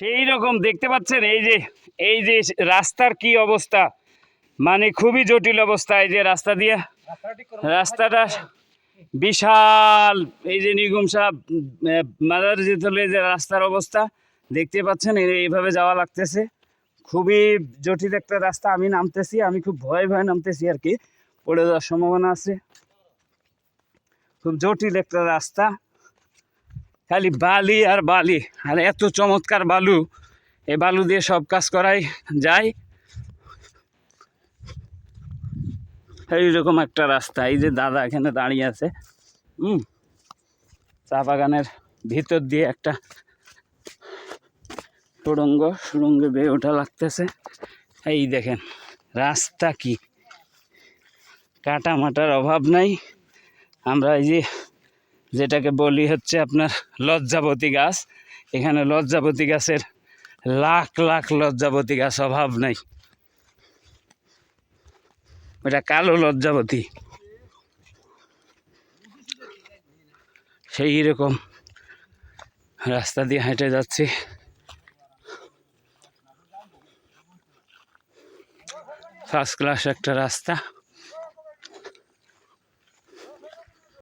সেই রকম দেখতে পাচ্ছেন, এই যে এই যে রাস্তার কি অবস্থা? মানে খুবই জটিল অবস্থা, এই যে রাস্তা দিয়ে। রাস্তাটা বিশাল, এই যে নিগুম সাহ মাদার যেতলে যে রাস্তার অবস্থা, দেখতে পাচ্ছেন এইভাবে যাওয়া লাগতেছে। খুবই জটিল একটা রাস্তা, আমি নামতেছি, আমি খুব ভয়ে ভয়ে নামতেছি আর কি, পড়ে যাওয়ার সম্ভাবনা আছে। খুব জটিল একটা রাস্তা। খালি বালি আর বালি, আর এত চমৎকার বালু, এই বালু দিয়ে সব কাজ করাই যায়। এইরকম একটা রাস্তা, এই যে দাদা এখানে দাঁড়িয়ে আছে, হুম, চা বাগানের ভিতর দিয়ে একটা সুড়ঙ্গ, সুড়ঙ্গে বেয়ে ওঠা লাগতেছে। এই দেখেন, রাস্তা কি? কাটা মাটার অভাব নাই। আমরা এই যে যেটাকে বলি হচ্ছে আপনার লজ্জাবতী গাছ। এখানে লজ্জাবতী গাছের লাখ লাখ লজ্জাবতী গাছ অভাব নাই। ওটা কালো লজ্জাবতী। সেই রকম রাস্তা দিয়ে হেঁটে যাচ্ছি। ফার্স্ট ক্লাস একটা রাস্তা।